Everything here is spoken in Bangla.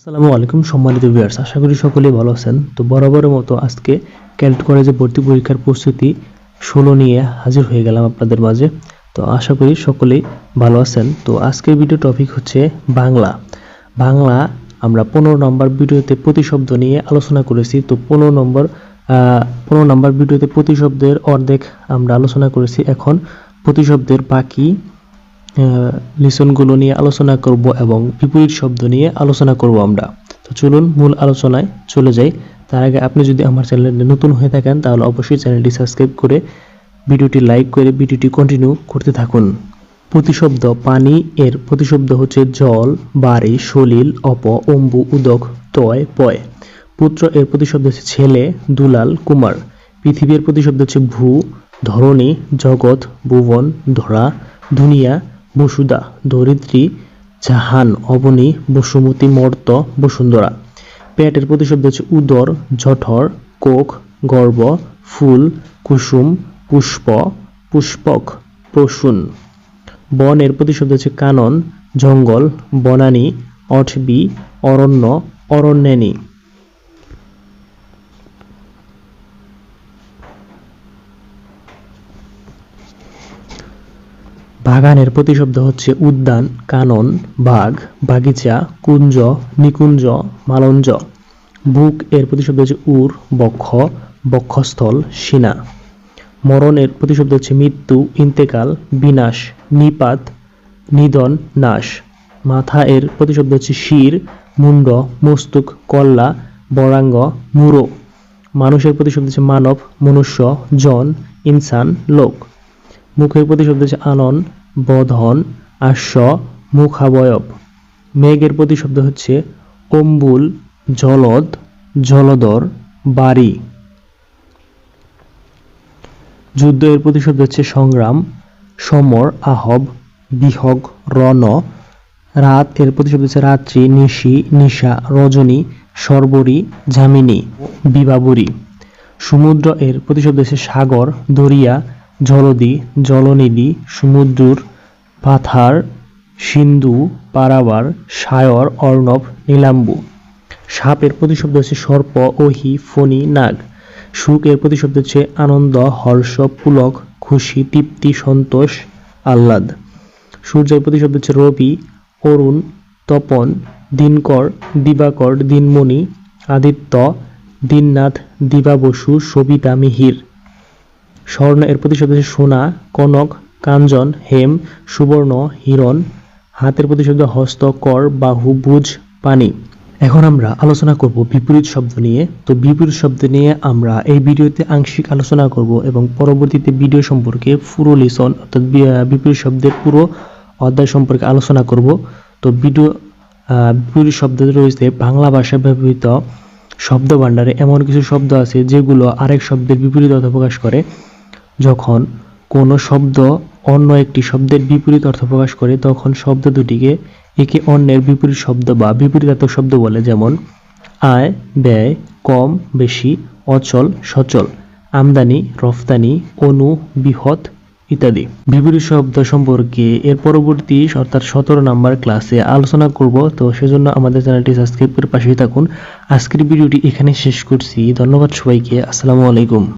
আসসালামু আলাইকুম, সম্মানিত ভিউয়ার্স আশা করি সকলেই ভালো আছেন। তো বরাবরের মতো আজকে ক্যালট কলেজে ভর্তি পরীক্ষার প্রস্তুতি ষোলো নিয়ে হাজির হয়ে গেলাম আপনাদের মাঝে। তো আশা করি সকলেই ভালো আছেন। তো আজকের ভিডিও টপিক হচ্ছে বাংলা। বাংলা আমরা পনেরো নম্বর ভিডিওতে প্রতিশব্দ নিয়ে আলোচনা করেছি। তো পনেরো নম্বর পনেরো নম্বর ভিডিওতে প্রতিশব্দের অর্ধেক আমরা আলোচনা করেছি। এখন প্রতিশব্দের বাকি লিসনগুলো নিয়ে আলোচনা করব এবং বিপরীত শব্দ নিয়ে আলোচনা করব আমরা। তো চলুন মূল আলোচনায় চলে যাই। তার আগে আপনি যদি আমার চ্যানেলে নতুন হয়ে থাকেন, তাহলে অবশ্যই চ্যানেলটি সাবস্ক্রাইব করে ভিডিওটি লাইক করে ভিডিওটি কন্টিনিউ করতে থাকুন। প্রতিশব্দ পানি এর প্রতিশব্দ হচ্ছে জল, বাড়ি, সলিল, অপ, অম্বু, উদক, তয়, পয়। পুত্র এর প্রতিশব্দ হচ্ছে ছেলে, দুলাল, কুমার। পৃথিবীর প্রতিশব্দ হচ্ছে ভূ, ধরণী, জগৎ, ভুবন, ধরা, দুনিয়া বসুদা ধরিত্রী, জাহান, অবনী, বসুমতী, মর্ত, বসুন্ধরা। পেটের প্রতিশব্দ হচ্ছে উদর, জঠর, কোক, গর্ব, ফুল, কুসুম, পুষ্প, পুষ্পক, প্রসূন। বনের প্রতিশব্দ হচ্ছে কানন, জঙ্গল, বনানী, অঠবি, অরণ্য, অরণ্যানী। বাগানের প্রতিশব্দ হচ্ছে উদ্যান, কানন, বাঘ, বাগিচা, কুঞ্জ, নিকুঞ্জ, মালঞ্জ। বুক এর প্রতিশব্দ হচ্ছে উর, বক্ষ, বক্ষস্থল, সিনা। মরণের প্রতিশব্দ হচ্ছে মৃত্যু, ইন্তেকাল, বিনাশ, নিপাত, নিধন, নাশ। মাথা এর প্রতিশব্দ হচ্ছে শির, মুন্ড, মস্তুক, কল্লা, বরাঙ্গ, মুরো। মানুষের প্রতিশব্দ হচ্ছে মানব, মনুষ্য, জন, ইনসান, লোক। মুখের প্রতিশব্দ হচ্ছে আনন বধন আশ্ব মুখাবয়ব। মেঘের প্রতিশব্দ হচ্ছে অম্বুল জলদ, জলদর, বাড়ি। যুদ্ধ এর প্রতিশব্দ হচ্ছে সংগ্রাম, সমর, আহব, বিহগ, রণ। রাত, এর প্রতিশব্দ হচ্ছে রাত্রি, নিশি, নিশা, রজনী, সর্বরী, যামিনী, বিবাবরী। সমুদ্র, এর প্রতিশব্দ হচ্ছে সাগর, দরিয়া জলদি, জলনিধি সমুদ্র পাথার, সিন্ধু পারাবার সায়র, অর্ণব, নীলাম্বু। সাপের প্রতিশব্দ হচ্ছে সর্প, ওহি, ফণি, নাগ। সুখ এর প্রতিশব্দ হচ্ছে আনন্দ, হর্ষ, পুলক, খুশি, তৃপ্তি, সন্তোষ, আহ্লাদ। সূর্যের প্রতিশব্দ হচ্ছে রবি, অরুণ, তপন, দিনকর, দিবাকর, দিনমণি, আদিত্য, দিননাথ দিবা বসু সবিতা, মিহির। স্বর্ণ এর প্রতিশব্দ হচ্ছে সোনা, কনক, কাঞ্জন, হেম, সুবর্ণ, হিরণ। হাতের প্রতিশব্দ হস্ত, কর, বাহু বুঝ পানি। এখন আমরা আলোচনা করব বিপরীত শব্দ নিয়ে। তো বিপরীত শব্দ নিয়ে আমরা এই ভিডিওতে আংশিক আলোচনা করব এবং পরবর্তীতে ভিডিও সম্পর্কে পুরো লিসন অর্থাৎ বিপরীত শব্দের পুরো অধ্যায় সম্পর্কে আলোচনা করব। তো ভিডিও বিপরীত শব্দ রয়েছে বাংলা ভাষায় ব্যবহৃত শব্দ ভাণ্ডারে এমন কিছু শব্দ আছে যেগুলো আরেক শব্দের বিপরীত অর্থ প্রকাশ করে। যখন কোনো শব্দ অন্য একটি শব্দের বিপরীত অর্থ প্রকাশ করে, তখন শব্দ দুটিকে একে অন্যের বিপরীত শব্দ বা বিপরীতাত্মক শব্দ বলে, যেমন আয়, ব্যয়, কম, বেশি, অচল, সচল, আমদানি, রফতানি, অনু, বৃহৎ ইত্যাদি। বিপরীত শব্দ সম্পর্কে এর পরবর্তী অর্থাৎ সতেরো নাম্বার ক্লাসে আলোচনা করব। তো সেজন্য আমাদের চ্যানেলটি সাবস্ক্রাইব করে পাশেই থাকুন। আজকের ভিডিওটি এখানে শেষ করছি। ধন্যবাদ সবাইকে। আসসালামু আলাইকুম।